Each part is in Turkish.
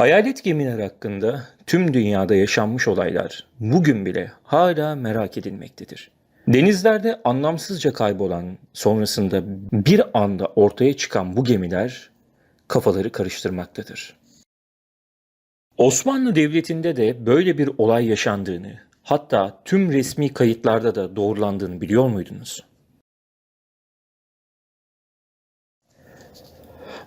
Hayalet gemiler hakkında tüm dünyada yaşanmış olaylar bugün bile hala merak edilmektedir. Denizlerde anlamsızca kaybolan, sonrasında bir anda ortaya çıkan bu gemiler kafaları karıştırmaktadır. Osmanlı Devleti'nde de böyle bir olay yaşandığını, hatta tüm resmi kayıtlarda da doğrulandığını biliyor muydunuz?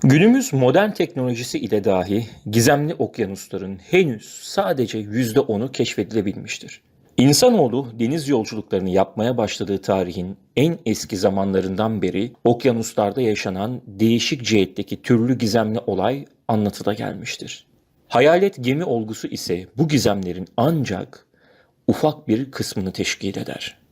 Günümüz modern teknolojisi ile dahi gizemli okyanusların henüz sadece %10'u keşfedilebilmiştir. İnsanoğlu deniz yolculuklarını yapmaya başladığı tarihin en eski zamanlarından beri okyanuslarda yaşanan değişik cihetteki türlü gizemli olay anlatıda gelmiştir. Hayalet gemi olgusu ise bu gizemlerin ancak ufak bir kısmını teşkil eder.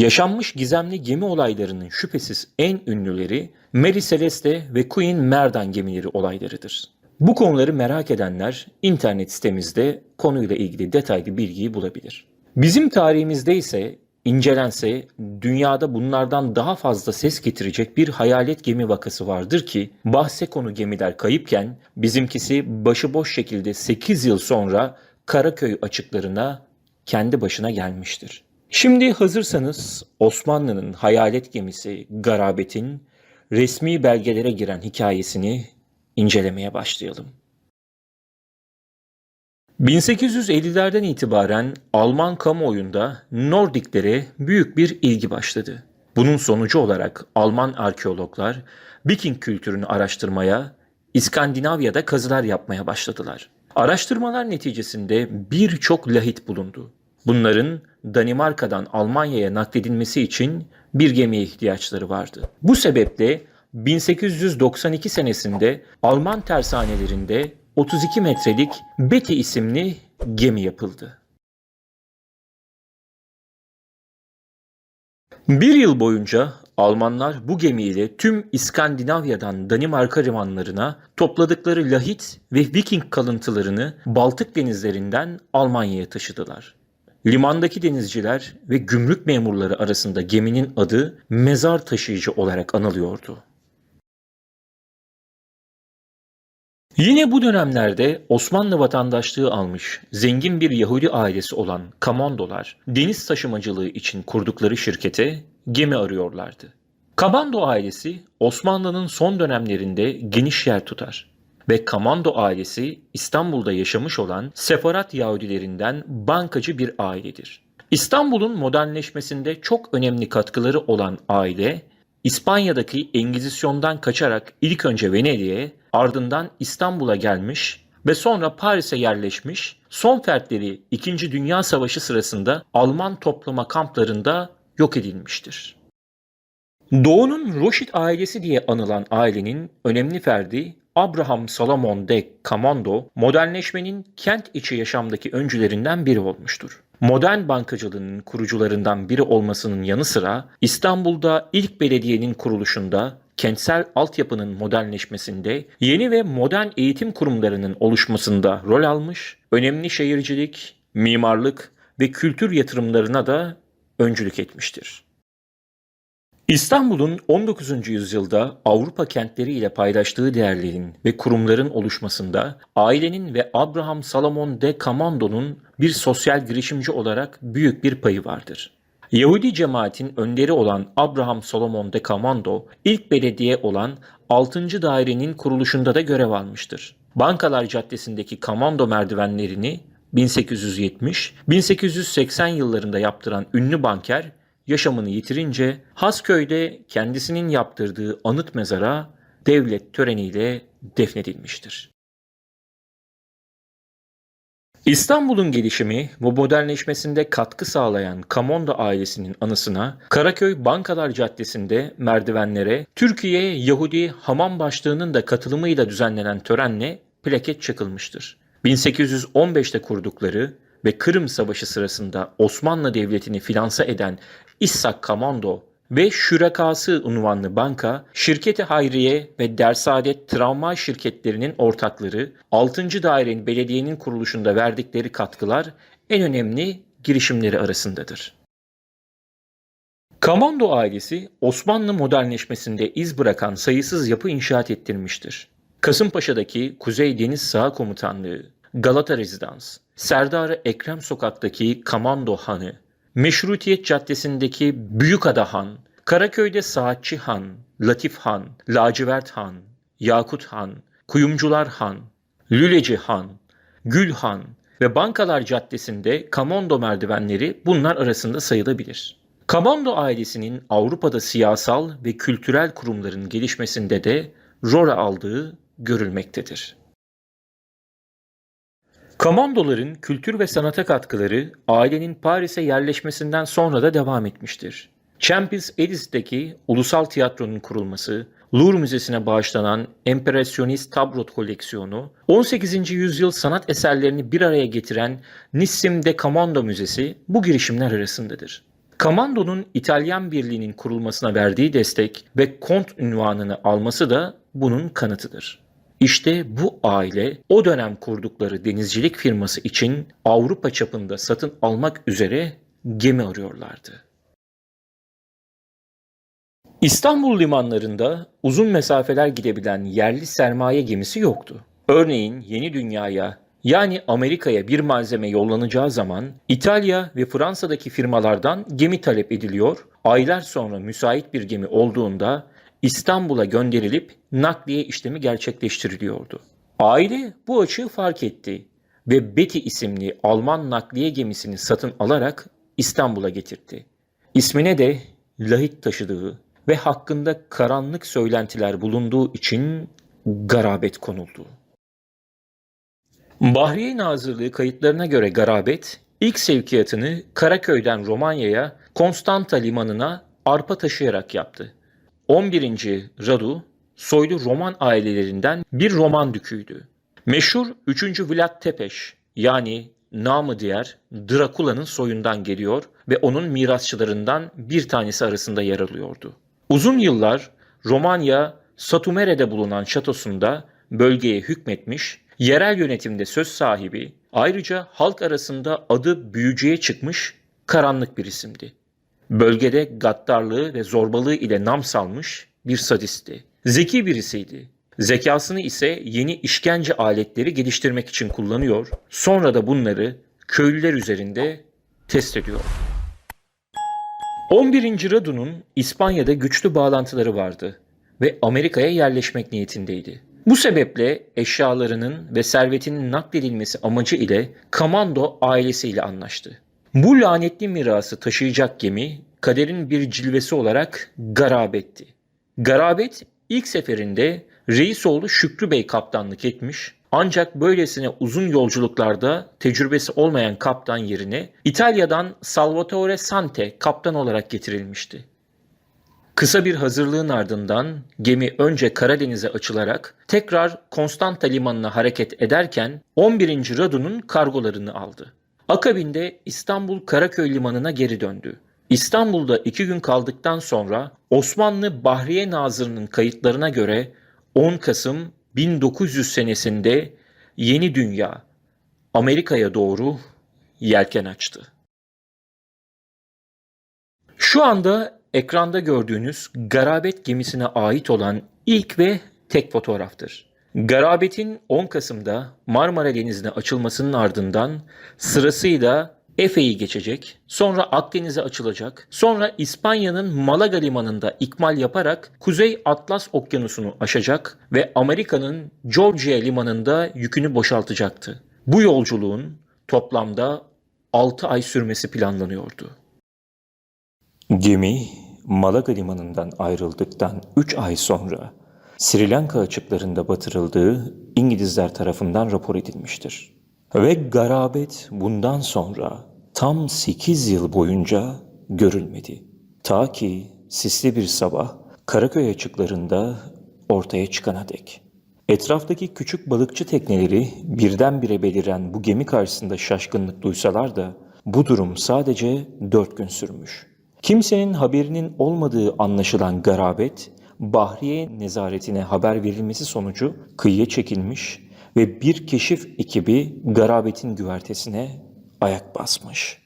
Yaşanmış gizemli gemi olaylarının şüphesiz en ünlüleri Mary Celeste ve Queen Merdan gemileri olaylarıdır. Bu konuları merak edenler internet sitemizde konuyla ilgili detaylı bilgiyi bulabilir. Bizim tarihimizde ise incelense dünyada bunlardan daha fazla ses getirecek bir hayalet gemi vakası vardır ki bahse konu gemiler kayıpken bizimkisi başıboş şekilde 8 yıl sonra Karaköy açıklarına kendi başına gelmiştir. Şimdi hazırsanız Osmanlı'nın hayalet gemisi Garabet'in resmi belgelere giren hikayesini incelemeye başlayalım. 1850'lerden itibaren Alman kamuoyunda Nordiklere büyük bir ilgi başladı. Bunun sonucu olarak Alman arkeologlar Viking kültürünü araştırmaya, İskandinavya'da kazılar yapmaya başladılar. Araştırmalar neticesinde birçok lahit bulundu. Bunların Danimarka'dan Almanya'ya nakledilmesi için bir gemiye ihtiyaçları vardı. Bu sebeple 1892 senesinde Alman tersanelerinde 32 metrelik Betty isimli gemi yapıldı. Bir yıl boyunca Almanlar bu gemiyle tüm İskandinavya'dan Danimarka limanlarına topladıkları lahit ve Viking kalıntılarını Baltık denizlerinden Almanya'ya taşıdılar. Limandaki denizciler ve gümrük memurları arasında geminin adı mezar taşıyıcı olarak anılıyordu. Yine bu dönemlerde Osmanlı vatandaşlığı almış zengin bir Yahudi ailesi olan Kamandolar deniz taşımacılığı için kurdukları şirkete gemi arıyorlardı. Kamando ailesi Osmanlı'nın son dönemlerinde geniş yer tutar ve Kamando ailesi İstanbul'da yaşamış olan Sefarat Yahudilerinden bankacı bir ailedir. İstanbul'un modernleşmesinde çok önemli katkıları olan aile, İspanya'daki Engizisyon'dan kaçarak ilk önce Venedik'e, ardından İstanbul'a gelmiş ve sonra Paris'e yerleşmiş, son fertleri 2. Dünya Savaşı sırasında Alman toplama kamplarında yok edilmiştir. Doğu'nun Rothschild ailesi diye anılan ailenin önemli ferdi Abraham Salomon de Camando modernleşmenin kent içi yaşamdaki öncülerinden biri olmuştur. Modern bankacılığının kurucularından biri olmasının yanı sıra İstanbul'da ilk belediyenin kuruluşunda, kentsel altyapının modernleşmesinde, yeni ve modern eğitim kurumlarının oluşmasında rol almış, önemli şehircilik, mimarlık ve kültür yatırımlarına da öncülük etmiştir. İstanbul'un 19. yüzyılda Avrupa kentleri ile paylaştığı değerlerin ve kurumların oluşmasında ailenin ve Abraham Salomon de Camando'nun bir sosyal girişimci olarak büyük bir payı vardır. Yahudi cemaatin önderi olan Abraham Salomon de Camando, ilk belediye olan 6. dairenin kuruluşunda da görev almıştır. Bankalar Caddesi'ndeki Camando merdivenlerini 1870-1880 yıllarında yaptıran ünlü banker yaşamını yitirince Hasköy'de kendisinin yaptırdığı anıt mezara devlet töreniyle defnedilmiştir. İstanbul'un gelişimi ve modernleşmesinde katkı sağlayan Kamondo ailesinin anısına Karaköy Bankalar Caddesi'nde merdivenlere Türkiye Yahudi Hamam Başlığı'nın da katılımıyla düzenlenen törenle plaket çakılmıştır. 1815'te kurdukları ve Kırım Savaşı sırasında Osmanlı Devleti'ni finanse eden İssak Kamando ve Şürekası unvanlı banka, Şirketi Hayriye ve Dersaadet Travma şirketlerinin ortakları 6. dairenin belediyenin kuruluşunda verdikleri katkılar en önemli girişimleri arasındadır. Kamando ailesi Osmanlı modernleşmesinde iz bırakan sayısız yapı inşaat ettirmiştir. Kasımpaşa'daki Kuzey Deniz Saha Komutanlığı, Galata Rezidans, Serdar Ekrem Sokak'taki Kamando Hanı, Meşrutiyet Caddesi'ndeki Büyükada Han, Karaköy'de Saatçi Han, Latif Han, Lacivert Han, Yakut Han, Kuyumcular Han, Lüleci Han, Gül Han ve Bankalar Caddesi'nde Kamondo merdivenleri bunlar arasında sayılabilir. Kamondo ailesinin Avrupa'da siyasal ve kültürel kurumların gelişmesinde de rol aldığı görülmektedir. Kamandoların kültür ve sanata katkıları ailenin Paris'e yerleşmesinden sonra da devam etmiştir. Champions Edis'teki ulusal tiyatronun kurulması, Louvre Müzesi'ne bağışlanan empresyonist tablot koleksiyonu, 18. yüzyıl sanat eserlerini bir araya getiren Nissim de Camando Müzesi bu girişimler arasındadır. Camando'nun İtalyan Birliği'nin kurulmasına verdiği destek ve kont ünvanını alması da bunun kanıtıdır. İşte bu aile o dönem kurdukları denizcilik firması için Avrupa çapında satın almak üzere gemi arıyorlardı. İstanbul limanlarında uzun mesafeler gidebilen yerli sermaye gemisi yoktu. Örneğin Yeni Dünya'ya yani Amerika'ya bir malzeme yollanacağı zaman İtalya ve Fransa'daki firmalardan gemi talep ediliyor. Aylar sonra müsait bir gemi olduğunda İstanbul'a gönderilip nakliye işlemi gerçekleştiriliyordu. Aile bu açığı fark etti ve Betty isimli Alman nakliye gemisini satın alarak İstanbul'a getirdi. İsmine de lahit taşıdığı ve hakkında karanlık söylentiler bulunduğu için garabet konuldu. Bahriye Nazırlığı kayıtlarına göre garabet ilk sevkiyatını Karaköy'den Romanya'ya Konstanta limanına arpa taşıyarak yaptı. 11. Radu soylu Roman ailelerinden bir Roman düküydü. Meşhur 3. Vlad Tepeş yani namı diğer Drakula'nın soyundan geliyor ve onun mirasçılarından bir tanesi arasında yer alıyordu. Uzun yıllar Romanya Satumere'de bulunan şatosunda bölgeye hükmetmiş, yerel yönetimde söz sahibi, ayrıca halk arasında adı büyücüye çıkmış karanlık bir isimdi. Bölgede gaddarlığı ve zorbalığı ile nam salmış bir sadisti. Zeki birisiydi. Zekasını ise yeni işkence aletleri geliştirmek için kullanıyor, sonra da bunları köylüler üzerinde test ediyor. 11. Radu'nun İspanya'da güçlü bağlantıları vardı ve Amerika'ya yerleşmek niyetindeydi. Bu sebeple eşyalarının ve servetinin nakledilmesi amacı ile Kamando ailesiyle anlaştı. Bu lanetli mirası taşıyacak gemi kaderin bir cilvesi olarak Garabet'ti. Garabet ilk seferinde Reisoğlu Şükrü Bey kaptanlık etmiş ancak böylesine uzun yolculuklarda tecrübesi olmayan kaptan yerine İtalya'dan Salvatore Sante kaptan olarak getirilmişti. Kısa bir hazırlığın ardından gemi önce Karadeniz'e açılarak tekrar Konstanta limanına hareket ederken 11. Radu'nun kargolarını aldı. Akabinde İstanbul Karaköy limanına geri döndü. İstanbul'da iki gün kaldıktan sonra Osmanlı Bahriye Nazırı'nın kayıtlarına göre 10 Kasım 1900 senesinde Yeni Dünya Amerika'ya doğru yelken açtı. Şu anda ekranda gördüğünüz Garabet gemisine ait olan ilk ve tek fotoğraftır. Garabet'in 10 Kasım'da Marmara Denizi'ne açılmasının ardından sırasıyla Efe'yi geçecek, sonra Akdeniz'e açılacak, sonra İspanya'nın Malaga limanında ikmal yaparak Kuzey Atlas Okyanusu'nu aşacak ve Amerika'nın Georgia limanında yükünü boşaltacaktı. Bu yolculuğun toplamda 6 ay sürmesi planlanıyordu. Gemi Malaga limanından ayrıldıktan 3 ay sonra Sri Lanka açıklarında batırıldığı İngilizler tarafından rapor edilmiştir. Ve garabet bundan sonra tam 8 yıl boyunca görülmedi. Ta ki sisli bir sabah Karaköy açıklarında ortaya çıkana dek. Etraftaki küçük balıkçı tekneleri birdenbire beliren bu gemi karşısında şaşkınlık duysalar da bu durum sadece dört gün sürmüş. Kimsenin haberinin olmadığı anlaşılan garabet, Bahriye nezaretine haber verilmesi sonucu kıyıya çekilmiş ve bir keşif ekibi garabetin güvertesine ayak basmış.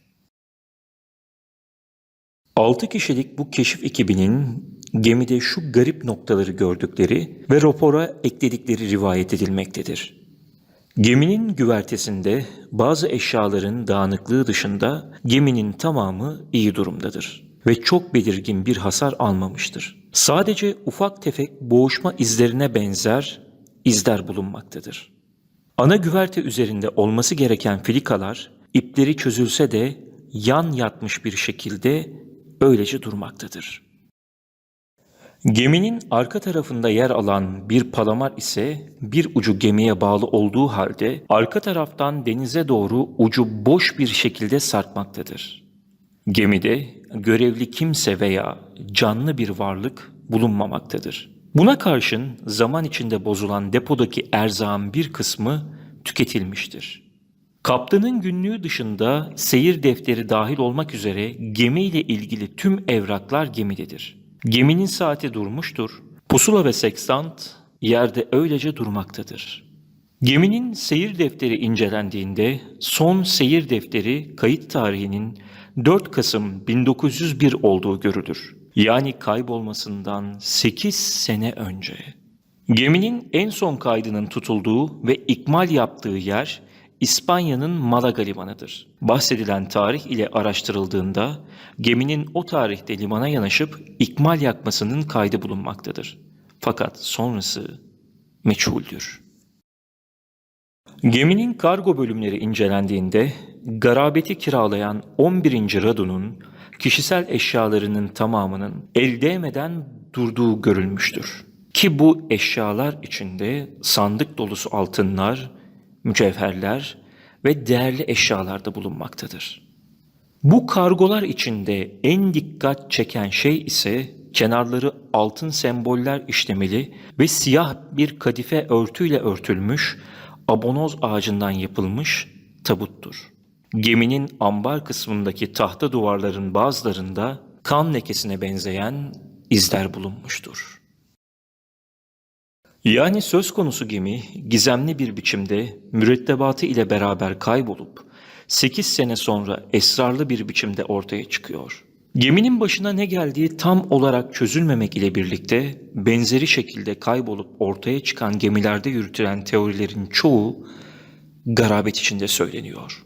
6 kişilik bu keşif ekibinin gemide şu garip noktaları gördükleri ve rapora ekledikleri rivayet edilmektedir. Geminin güvertesinde bazı eşyaların dağınıklığı dışında geminin tamamı iyi durumdadır ve çok belirgin bir hasar almamıştır. Sadece ufak tefek boğuşma izlerine benzer izler bulunmaktadır. Ana güverte üzerinde olması gereken filikalar ipleri çözülse de yan yatmış bir şekilde öylece durmaktadır. Geminin arka tarafında yer alan bir palamar ise bir ucu gemiye bağlı olduğu halde arka taraftan denize doğru ucu boş bir şekilde sarkmaktadır. Gemide görevli kimse veya canlı bir varlık bulunmamaktadır. Buna karşın zaman içinde bozulan depodaki erzağın bir kısmı tüketilmiştir. Kaptanın günlüğü dışında seyir defteri dahil olmak üzere gemiyle ilgili tüm evraklar gemidedir. Geminin saati durmuştur. Pusula ve sekstant yerde öylece durmaktadır. Geminin seyir defteri incelendiğinde son seyir defteri kayıt tarihinin 4 Kasım 1901 olduğu görülür. Yani kaybolmasından 8 sene önce. Geminin en son kaydının tutulduğu ve ikmal yaptığı yer İspanya'nın Malaga limanıdır. Bahsedilen tarih ile araştırıldığında geminin o tarihte limana yanaşıp ikmal yakmasının kaydı bulunmaktadır. Fakat sonrası meçhuldür. Geminin kargo bölümleri incelendiğinde garabeti kiralayan 11. Radu'nun kişisel eşyalarının tamamının el değmeden durduğu görülmüştür. Ki bu eşyalar içinde sandık dolusu altınlar, mücevherler ve değerli eşyalar da bulunmaktadır. Bu kargolar içinde en dikkat çeken şey ise kenarları altın semboller işlemeli ve siyah bir kadife örtüyle örtülmüş abonoz ağacından yapılmış tabuttur. Geminin ambar kısmındaki tahta duvarların bazılarında kan lekesine benzeyen izler bulunmuştur. Yani söz konusu gemi gizemli bir biçimde mürettebatı ile beraber kaybolup 8 sene sonra esrarlı bir biçimde ortaya çıkıyor. Geminin başına ne geldiği tam olarak çözülmemek ile birlikte benzeri şekilde kaybolup ortaya çıkan gemilerde yürütülen teorilerin çoğu garabet içinde söyleniyor.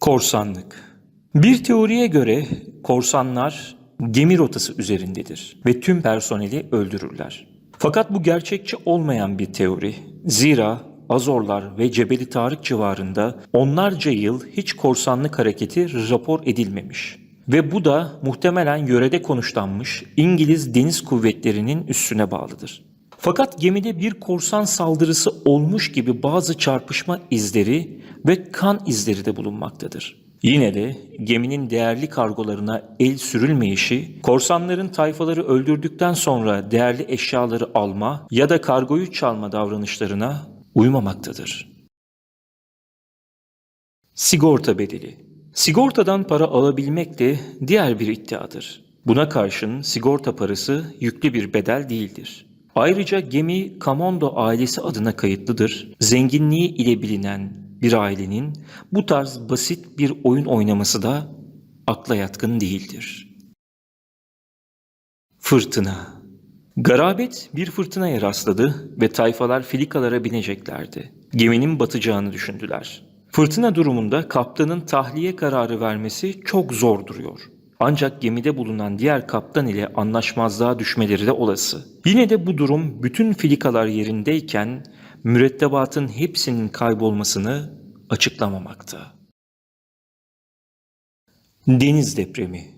Korsanlık Bir teoriye göre korsanlar gemi rotası üzerindedir ve tüm personeli öldürürler. Fakat bu gerçekçi olmayan bir teori. Zira Azorlar ve Cebeli Tarık civarında onlarca yıl hiç korsanlık hareketi rapor edilmemiş. Ve bu da muhtemelen yörede konuşlanmış İngiliz deniz kuvvetlerinin üstüne bağlıdır. Fakat gemide bir korsan saldırısı olmuş gibi bazı çarpışma izleri ve kan izleri de bulunmaktadır. Yine de geminin değerli kargolarına el sürülmeyişi, korsanların tayfaları öldürdükten sonra değerli eşyaları alma ya da kargoyu çalma davranışlarına uymamaktadır. Sigorta bedeli Sigortadan para alabilmek de diğer bir iddiadır. Buna karşın sigorta parası yüklü bir bedel değildir. Ayrıca gemi Kamondo ailesi adına kayıtlıdır. Zenginliği ile bilinen bir ailenin bu tarz basit bir oyun oynaması da akla yatkın değildir. Fırtına Garabet bir fırtınaya rastladı ve tayfalar filikalara bineceklerdi. Geminin batacağını düşündüler. Fırtına durumunda kaptanın tahliye kararı vermesi çok zor duruyor. Ancak gemide bulunan diğer kaptan ile anlaşmazlığa düşmeleri de olası. Yine de bu durum bütün filikalar yerindeyken mürettebatın hepsinin kaybolmasını açıklamamakta. Deniz depremi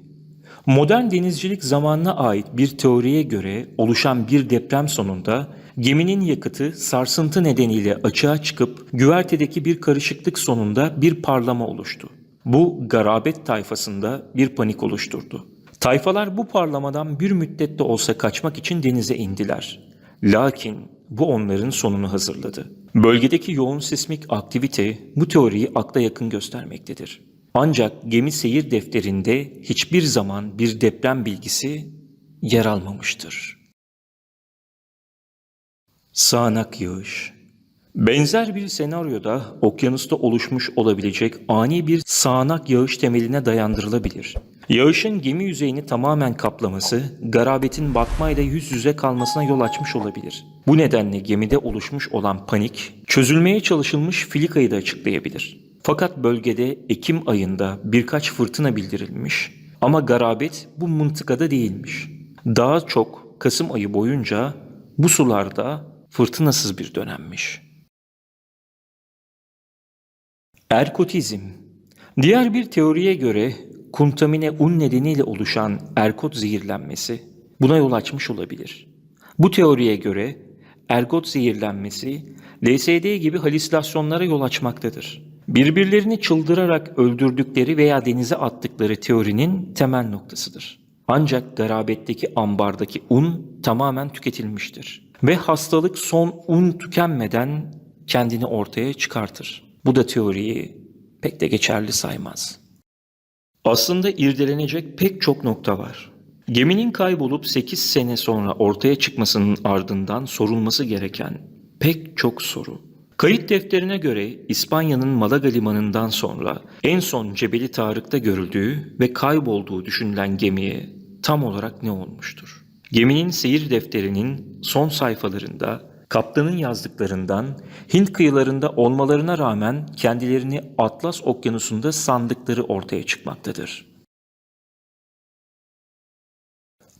Modern denizcilik zamanına ait bir teoriye göre oluşan bir deprem sonunda geminin yakıtı sarsıntı nedeniyle açığa çıkıp güvertedeki bir karışıklık sonunda bir parlama oluştu. Bu garabet tayfasında bir panik oluşturdu. Tayfalar bu parlamadan bir müddet de olsa kaçmak için denize indiler. Lakin bu onların sonunu hazırladı. Bölgedeki yoğun sismik aktivite bu teoriyi akla yakın göstermektedir. Ancak gemi seyir defterinde hiçbir zaman bir deprem bilgisi yer almamıştır. Sağanak yağış Benzer bir senaryoda okyanusta oluşmuş olabilecek ani bir sağanak yağış temeline dayandırılabilir. Yağışın gemi yüzeyini tamamen kaplaması, garabetin batmayla yüz yüze kalmasına yol açmış olabilir. Bu nedenle gemide oluşmuş olan panik, çözülmeye çalışılmış filikayı da açıklayabilir. Fakat bölgede Ekim ayında birkaç fırtına bildirilmiş ama garabet bu mıntıkada değilmiş. Daha çok Kasım ayı boyunca bu sularda fırtınasız bir dönemmiş. Erkotizm Diğer bir teoriye göre kuntamine un nedeniyle oluşan erkot zehirlenmesi buna yol açmış olabilir. Bu teoriye göre ergot zehirlenmesi LSD gibi halüsinasyonlara yol açmaktadır. Birbirlerini çıldırarak öldürdükleri veya denize attıkları teorinin temel noktasıdır. Ancak garabetteki ambardaki un tamamen tüketilmiştir. Ve hastalık son un tükenmeden kendini ortaya çıkartır. Bu da teoriyi pek de geçerli saymaz. Aslında irdelenecek pek çok nokta var. Geminin kaybolup 8 sene sonra ortaya çıkmasının ardından sorulması gereken pek çok soru. Kayıt defterine göre İspanya'nın Malaga limanından sonra en son Cebeli Tarık'ta görüldüğü ve kaybolduğu düşünülen gemiye tam olarak ne olmuştur? Geminin seyir defterinin son sayfalarında kaptanın yazdıklarından Hint kıyılarında olmalarına rağmen kendilerini Atlas Okyanusu'nda sandıkları ortaya çıkmaktadır.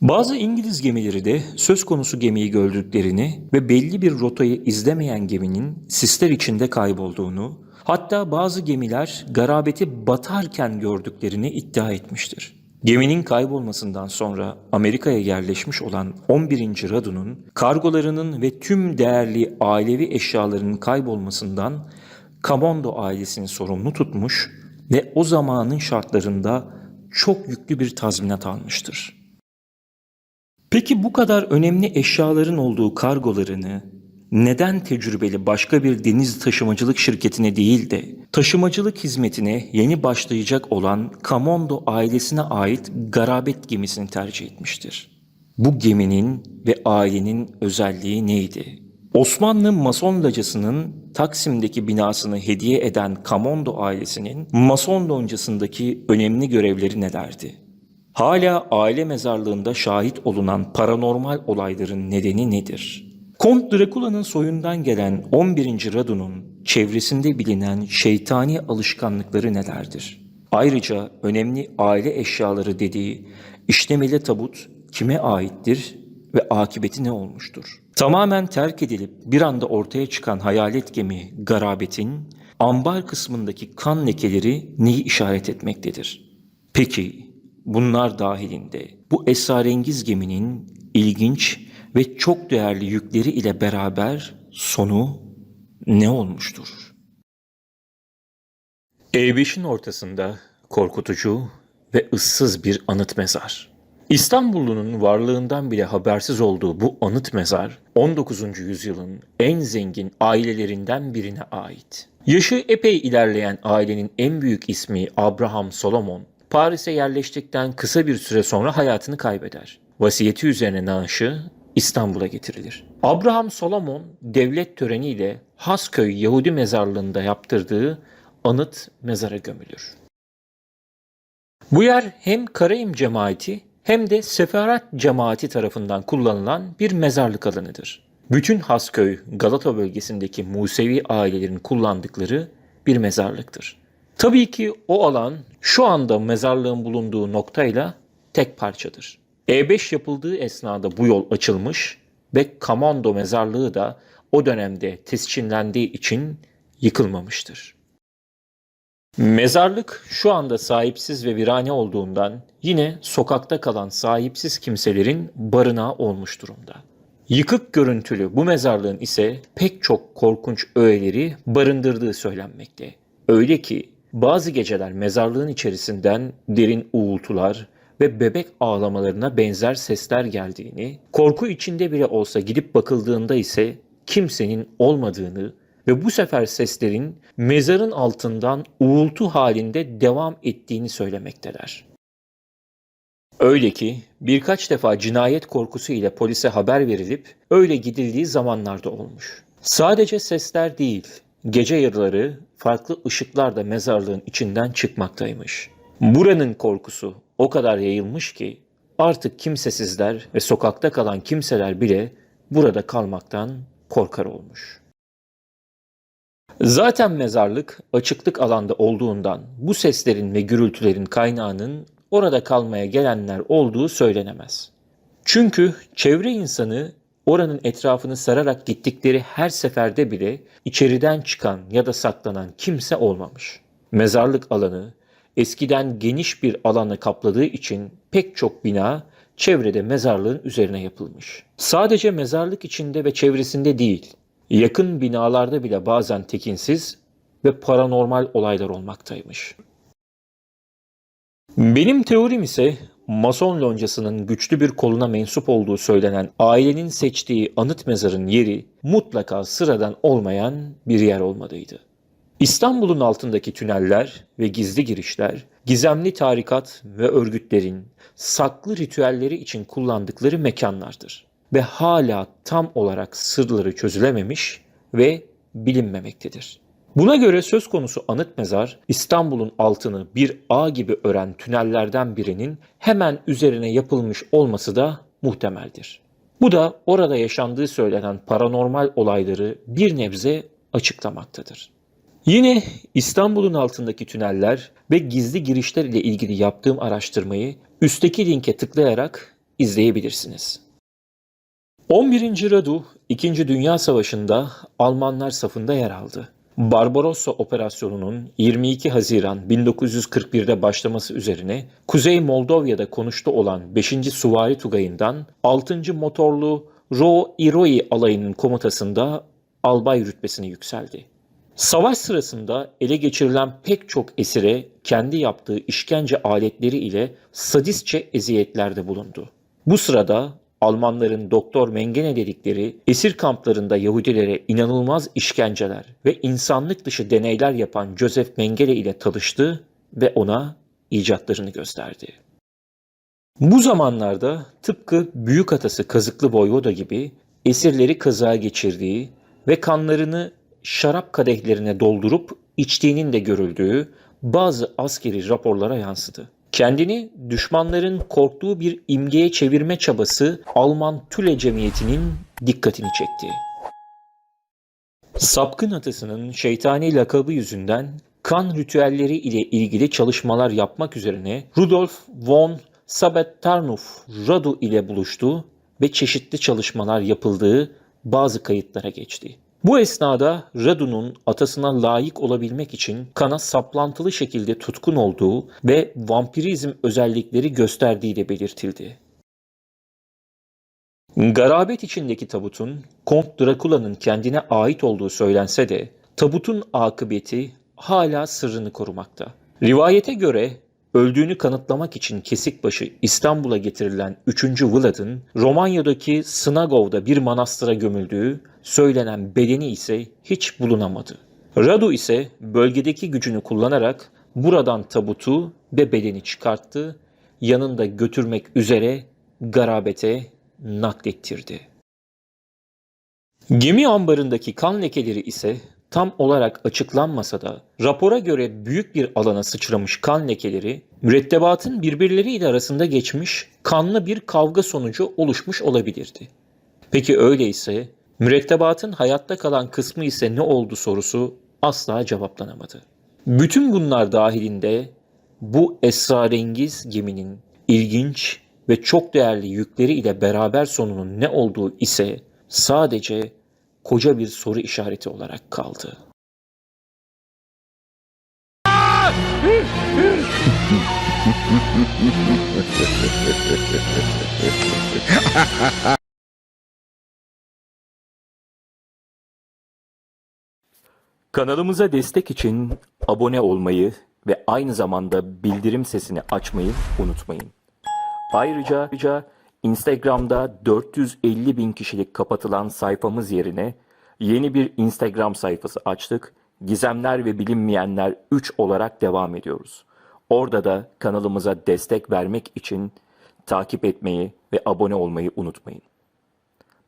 Bazı İngiliz gemileri de söz konusu gemiyi gördüklerini ve belli bir rotayı izlemeyen geminin sisler içinde kaybolduğunu, hatta bazı gemiler garabeti batarken gördüklerini iddia etmiştir. Geminin kaybolmasından sonra Amerika'ya yerleşmiş olan 11. Radu'nun kargolarının ve tüm değerli ailevi eşyalarının kaybolmasından Kamondo ailesini sorumlu tutmuş ve o zamanın şartlarında çok yüklü bir tazminat almıştır. Peki bu kadar önemli eşyaların olduğu kargolarını neden tecrübeli başka bir deniz taşımacılık şirketine değil de taşımacılık hizmetine yeni başlayacak olan Kamondo ailesine ait garabet gemisini tercih etmiştir? Bu geminin ve ailenin özelliği neydi? Osmanlı Mason Lacası'nın Taksim'deki binasını hediye eden Kamondo ailesinin Mason loncasındaki önemli görevleri nelerdi? Hala aile mezarlığında şahit olunan paranormal olayların nedeni nedir? Kont Drakula'nın soyundan gelen 11. Radu'nun çevresinde bilinen şeytani alışkanlıkları nelerdir? Ayrıca önemli aile eşyaları dediği işlemeli tabut kime aittir ve akıbeti ne olmuştur? Tamamen terk edilip bir anda ortaya çıkan hayalet gemi Garabet'in ambar kısmındaki kan lekeleri neyi işaret etmektedir? Peki bunlar dahilinde bu esrarengiz geminin ilginç ve çok değerli yükleri ile beraber sonu ne olmuştur? E5'in ortasında korkutucu ve ıssız bir anıt mezar. İstanbullunun varlığından bile habersiz olduğu bu anıt mezar 19. yüzyılın en zengin ailelerinden birine ait. Yaşı epey ilerleyen ailenin en büyük ismi Abraham Solomon, Paris'e yerleştikten kısa bir süre sonra hayatını kaybeder. Vasiyeti üzerine naaşı İstanbul'a getirilir. Abraham Solomon devlet töreniyle Hasköy Yahudi mezarlığında yaptırdığı anıt mezara gömülür. Bu yer hem Karayim cemaati hem de Seferat cemaati tarafından kullanılan bir mezarlık alanıdır. Bütün Hasköy, Galata bölgesindeki Musevi ailelerin kullandıkları bir mezarlıktır. Tabii ki o alan şu anda mezarlığın bulunduğu noktayla tek parçadır. E5 yapıldığı esnada bu yol açılmış ve Kamando mezarlığı da o dönemde tescillendiği için yıkılmamıştır. Mezarlık şu anda sahipsiz ve virane olduğundan yine sokakta kalan sahipsiz kimselerin barınağı olmuş durumda. Yıkık görüntülü bu mezarlığın ise pek çok korkunç öğeleri barındırdığı söylenmekte. Öyle ki bazı geceler mezarlığın içerisinden derin uğultular ve bebek ağlamalarına benzer sesler geldiğini, korku içinde bile olsa gidip bakıldığında ise kimsenin olmadığını ve bu sefer seslerin mezarın altından uğultu halinde devam ettiğini söylemekteler. Öyle ki birkaç defa cinayet korkusu ile polise haber verilip öyle gidildiği zamanlarda olmuş. Sadece sesler değil, gece yarıları farklı ışıklar da mezarlığın içinden çıkmaktaymış. Buranın korkusu o kadar yayılmış ki artık kimsesizler ve sokakta kalan kimseler bile burada kalmaktan korkar olmuş. Zaten mezarlık açıklık alanda olduğundan bu seslerin ve gürültülerin kaynağının orada kalmaya gelenler olduğu söylenemez. Çünkü çevre insanı oranın etrafını sararak gittikleri her seferde bile içeriden çıkan ya da saklanan kimse olmamış. Mezarlık alanı eskiden geniş bir alanı kapladığı için pek çok bina çevrede mezarlığın üzerine yapılmış. Sadece mezarlık içinde ve çevresinde değil, yakın binalarda bile bazen tekinsiz ve paranormal olaylar olmaktaymış. Benim teorim ise Mason loncasının güçlü bir koluna mensup olduğu söylenen ailenin seçtiği anıt mezarın yeri mutlaka sıradan olmayan bir yer olmalıydı. İstanbul'un altındaki tüneller ve gizli girişler, gizemli tarikat ve örgütlerin saklı ritüelleri için kullandıkları mekanlardır ve hala tam olarak sırları çözülememiş ve bilinmemektedir. Buna göre söz konusu anıt mezar İstanbul'un altını bir ağ gibi ören tünellerden birinin hemen üzerine yapılmış olması da muhtemeldir. Bu da orada yaşandığı söylenen paranormal olayları bir nebze açıklamaktadır. Yine İstanbul'un altındaki tüneller ve gizli girişler ile ilgili yaptığım araştırmayı üstteki linke tıklayarak izleyebilirsiniz. 11. Radu 2. Dünya Savaşı'nda Almanlar safında yer aldı. Barbarossa operasyonunun 22 Haziran 1941'de başlaması üzerine Kuzey Moldova'da konuştu olan 5. Suvari Tugayı'ndan 6. Motorlu Ro Iroi alayının komutasında albay rütbesine yükseldi. Savaş sırasında ele geçirilen pek çok esire kendi yaptığı işkence aletleri ile sadistçe eziyetlerde bulundu. Bu sırada Almanların Doktor Mengene dedikleri esir kamplarında Yahudilere inanılmaz işkenceler ve insanlık dışı deneyler yapan Joseph Mengele ile tanıştı ve ona icatlarını gösterdi. Bu zamanlarda tıpkı büyük atası Kazıklı Voyvoda gibi esirleri kazağa geçirdiği ve kanlarını şarap kadehlerine doldurup içtiğinin de görüldüğü bazı askeri raporlara yansıdı. Kendini düşmanların korktuğu bir imgeye çevirme çabası Alman Tüle Cemiyeti'nin dikkatini çekti. Sapkın atasının şeytani lakabı yüzünden kan ritüelleri ile ilgili çalışmalar yapmak üzerine Rudolf von Sabettarnuf Radu ile buluştu ve çeşitli çalışmalar yapıldığı bazı kayıtlara geçti. Bu esnada Radu'nun atasına layık olabilmek için kana saplantılı şekilde tutkun olduğu ve vampirizm özellikleri gösterdiği de belirtildi. Garabet içindeki tabutun Kont Drakula'nın kendine ait olduğu söylense de tabutun akıbeti hala sırrını korumakta. Rivayete göre öldüğünü kanıtlamak için Kesikbaşı İstanbul'a getirilen 3. Vlad'ın Romanya'daki Snagov'da bir manastıra gömüldüğü söylenen bedeni ise hiç bulunamadı. Radu ise bölgedeki gücünü kullanarak buradan tabutu ve bedeni çıkarttı, yanında götürmek üzere garabete naklettirdi. Gemi ambarındaki kan lekeleri ise tam olarak açıklanmasa da rapora göre büyük bir alana sıçramış kan lekeleri mürettebatın birbirleriyle arasında geçmiş kanlı bir kavga sonucu oluşmuş olabilirdi. Peki öyleyse mürettebatın hayatta kalan kısmı ise ne oldu sorusu asla cevaplanamadı. Bütün bunlar dahilinde bu esrarengiz geminin ilginç ve çok değerli yükleri ile beraber sonunun ne olduğu ise sadece koca bir soru işareti olarak kaldı. Kanalımıza destek için abone olmayı ve aynı zamanda bildirim sesini açmayı unutmayın. Ayrıca, ayrıca Instagram'da 450 bin kişilik kapatılan sayfamız yerine yeni bir Instagram sayfası açtık. Gizemler ve bilinmeyenler 3 olarak devam ediyoruz. Orada da kanalımıza destek vermek için takip etmeyi ve abone olmayı unutmayın.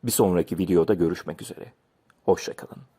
Bir sonraki videoda görüşmek üzere. Hoşçakalın.